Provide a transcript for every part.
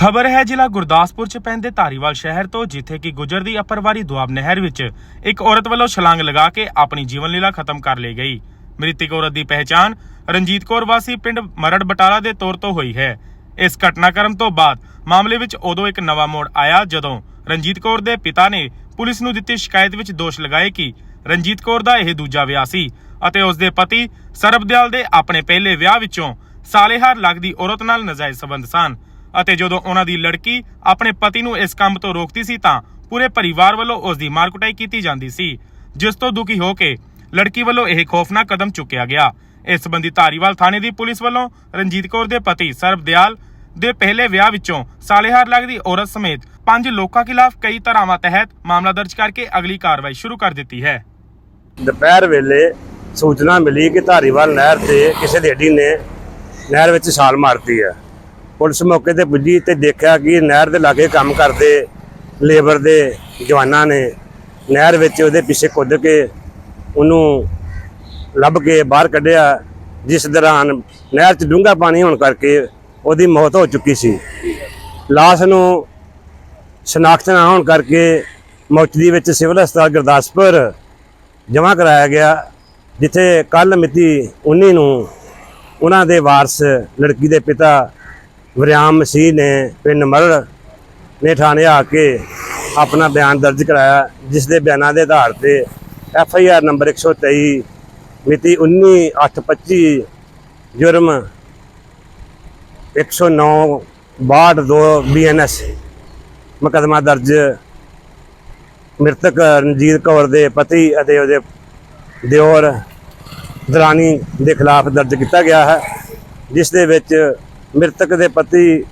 ਖਬਰ ਹੈ, ਜ਼ਿਲ੍ਹਾ ਗੁਰਦਾਸਪੁਰ ਚ ਪੈਂਦੇ ਧਾਰੀਵਾਲ ਸ਼ਹਿਰ ਤੋਂ, ਜਿੱਥੇ ਕਿ ਗੁਜਰਦੀ ਅਪਰਵਾਰੀ ਦੁਆਬ ਨਹਿਰ ਵਿੱਚ ਇੱਕ ਔਰਤ ਵੱਲੋਂ ਛਲਾਂਗ ਲਗਾ ਕੇ ਆਪਣੀ ਜੀਵਨ ਲੀਲਾ ਖਤਮ ਕਰ ਲਈ ਗਈ। ਮ੍ਰਿਤਕ ਔਰਤ ਦੀ ਪਹਿਚਾਣ ਰਣਜੀਤ ਕੌਰ ਵਾਸੀ ਪਿੰਡ ਮਰੜ ਬਟਾਲਾ ਦੇ ਤੌਰ ਤੋਂ ਹੋਈ ਹੈ। ਇਸ ਘਟਨਾਕ੍ਰਮ ਤੋਂ ਬਾਅਦ ਮਾਮਲੇ ਵਿੱਚ ਉਦੋਂ ਇੱਕ ਨਵਾਂ ਮੋੜ ਆਇਆ, ਜਦੋਂ ਰਣਜੀਤ ਕੌਰ ਦੇ ਪਿਤਾ ਨੇ ਪੁਲਿਸ ਨੂੰ ਦਿੱਤੀ ਸ਼ਿਕਾਇਤ ਵਿੱਚ ਦੋਸ਼ ਲਗਾਏ ਕਿ ਰਣਜੀਤ ਕੌਰ ਦਾ ਇਹ ਦੂਜਾ ਵਿਆਹ ਸੀ ਅਤੇ ਉਸ ਦੇ ਪਤੀ ਸਰਬਦਿਆਲ ਦੇ ਆਪਣੇ ਪਹਿਲੇ ਵਿਆਹ ਵਿੱਚੋਂ ਸਾਲੇਹਾਰ ਲੱਗਦੀ ਔਰਤ ਨਾਲ ਨਜਾਇਜ਼ ਸਬੰਧ ਸਨ। ਅਤੇ ਜਦੋਂ ਉਹਨਾਂ ਦੀ ਲੜਕੀ ਆਪਣੇ ਪਤੀ ਨੂੰ ਇਸ ਕੰਮ ਤੋਂ ਰੋਕਦੀ ਸੀ ਤਾਂ ਪੂਰੇ ਪਰਿਵਾਰ ਵੱਲੋਂ ਉਸ ਦੀ ਮਾਰਕੁਟਾਈ ਕੀਤੀ ਜਾਂਦੀ ਸੀ, ਜਿਸ ਤੋਂ ਦੁਖੀ ਹੋ ਕੇ ਲੜਕੀ ਵੱਲੋਂ ਇਹ ਖੌਫਨਾਕ ਕਦਮ ਚੁੱਕਿਆ ਗਿਆ। ਇਸ ਸੰਬੰਧੀ ਧਾਰੀਵਾਲ ਥਾਣੇ ਦੀ ਪੁਲਿਸ ਵੱਲੋਂ ਰਣਜੀਤ ਕੌਰ ਦੇ ਪਤੀ ਸਰਬਦਿਆਲ ਦੇ ਪਹਿਲੇ ਵਿਆਹ ਵਿੱਚੋਂ ਸਾਲੇਹਾਰ ਲੱਗਦੀ ਔਰਤ ਸਮੇਤ ਪੰਜ ਲੋਕਾਂ ਖਿਲਾਫ ਕਈ ਧਾਰਾਵਾਂ ਤਹਿਤ ਮਾਮਲਾ ਦਰਜ ਕਰਕੇ ਅਗਲੀ ਕਾਰਵਾਈ ਸ਼ੁਰੂ ਕਰ ਦਿੱਤੀ ਹੈ। ਦੁਪਹਿਰ ਵੇਲੇ ਸੂਚਨਾ ਮਿਲੀ ਕਿ ਧਾਰੀਵਾਲ ਨਹਿਰ ਤੇ ਕਿਸੇ ਲੇਡੀ ਨੇ ਨਹਿਰ ਵਿੱਚ ਛਾਲ ਮਾਰਤੀ ਹੈ। ਪੁਲਿਸ ਮੌਕੇ ਤੇ ਪੁੱਜੀ ਤੇ ਦੇਖਿਆ ਕਿ ਨਹਿਰ ਦੇ ਲਾਗੇ ਕੰਮ ਕਰਦੇ ਲੇਬਰ ਦੇ ਜਵਾਨਾਂ ਨੇ ਨਹਿਰ ਵਿੱਚ ਉਹਦੇ ਪਿੱਛੇ ਕੁੱਦ ਕੇ ਉਹਨੂੰ ਲੱਭ ਕੇ ਬਾਹਰ ਕੱਢਿਆ, ਜਿਸ ਦੌਰਾਨ ਨਹਿਰ 'ਚ ਡੂੰਘਾ ਪਾਣੀ ਹੋਣ ਕਰਕੇ ਉਹਦੀ ਮੌਤ ਹੋ ਚੁੱਕੀ ਸੀ। ਲਾਸ਼ ਨੂੰ ਸ਼ਨਾਖਤ ਨਾ ਹੋਣ ਕਰਕੇ ਮੌਚਰੀ ਵਿੱਚ ਸਿਵਲ ਹਸਪਤਾਲ ਗੁਰਦਾਸਪੁਰ ਜਮ੍ਹਾਂ ਕਰਾਇਆ ਗਿਆ, ਜਿੱਥੇ ਕੱਲ ਮਿਤੀ 19 ਨੂੰ ਉਹਨਾਂ ਦੇ ਵਾਰਸ ਲੜਕੀ ਦੇ ਪਿਤਾ ਵਰਿਆਮ ਮਸੀਹ ਨੇ ਪਿੰਡ ਮਰੜ ਨੇ ਥਾਣੇ ਆ ਕੇ ਆਪਣਾ ਬਿਆਨ ਦਰਜ ਕਰਾਇਆ ਜਿਸ ਦੇ ਬਿਆਨਾਂ ਦੇ ਆਧਾਰ ਤੇ ਐਫ ਆਈ ਆਰ ਨੰਬਰ 123 ਮਿਤੀ 19/8/25 ਜੁਰਮ 109 62 ਬੀਐਨਐਸ ਮੁਕੱਦਮਾ ਦਰਜ। ਮ੍ਰਿਤਕ ਰਣਜੀਤ ਕੌਰ ਦੇ ਪਤੀ ਅਤੇ ਉਹਦੇ ਦਿਓਰ ਦਰਾਣੀ ਦੇ ਖਿਲਾਫ ਦਰਜ ਕੀਤਾ ਗਿਆ ਹੈ, ਜਿਸ ਦੇ ਵਿੱਚ ਮ੍ਰਿਤਕ ਦੇ ਪਤੀ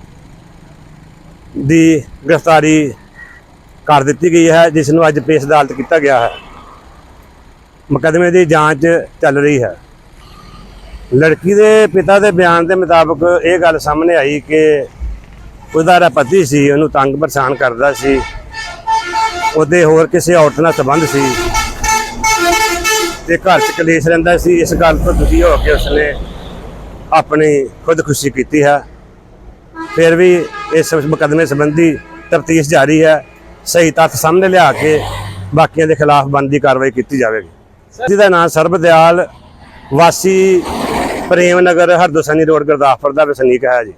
ਦੀ ਗ੍ਰਿਫਤਾਰੀ ਕਰ ਦਿੱਤੀ ਗਈ ਹੈ, ਜਿਸ ਨੂੰ ਅੱਜ ਪੇਸ਼ ਅਦਾਲਤ ਕੀਤਾ ਗਿਆ ਹੈ। ਮੁਕੱਦਮੇ ਦੀ ਜਾਂਚ ਚੱਲ ਰਹੀ ਹੈ। ਲੜਕੀ ਦੇ ਪਿਤਾ ਦੇ ਬਿਆਨ ਦੇ ਮੁਤਾਬਕ ਇਹ ਗੱਲ ਸਾਹਮਣੇ ਆਈ ਕਿ ਉਹਦਾ ਜਿਹੜਾ ਪਤੀ ਸੀ, ਉਹਨੂੰ ਤੰਗ ਪਰੇਸ਼ਾਨ ਕਰਦਾ ਸੀ। ਉਹਦੇ ਹੋਰ ਕਿਸੇ ਔਰਤ ਨਾਲ ਸੰਬੰਧ ਸੀ। ਤੇ ਘਰ 'ਚ ਕਲੇਸ਼ ਰਹਿੰਦਾ ਸੀ। ਇਸ ਗੱਲ ਤੋਂ ਦੁਖੀ ਹੋ ਕੇ ਉਸਨੇ ਆਪਣੀ ਖੁਦਕੁਸ਼ੀ ਕੀਤੀ ਹੈ। ਫਿਰ ਵੀ ਇਸ ਮੁਕਦਮੇ ਸੰਬੰਧੀ ਤਫਤੀਸ਼ ਜਾਰੀ ਹੈ। ਸਹੀ ਤੱਥ ਸਾਹਮਣੇ ਲਿਆ ਕੇ ਬਾਕੀਆਂ ਦੇ ਖਿਲਾਫ ਬੰਦੀ ਕਾਰਵਾਈ ਕੀਤੀ ਜਾਵੇਗੀ। ਜਿਹਦਾ ਨਾਮ ਸਰਬਦਿਆਲ ਵਾਸੀ ਪ੍ਰੇਮ ਨਗਰ ਹਰਦੋਸਾਨੀ ਰੋਡ, ਗੁਰਦਾਸਪੁਰ ਦਾ ਵਸਨੀਕ ਹੈ ਜੀ।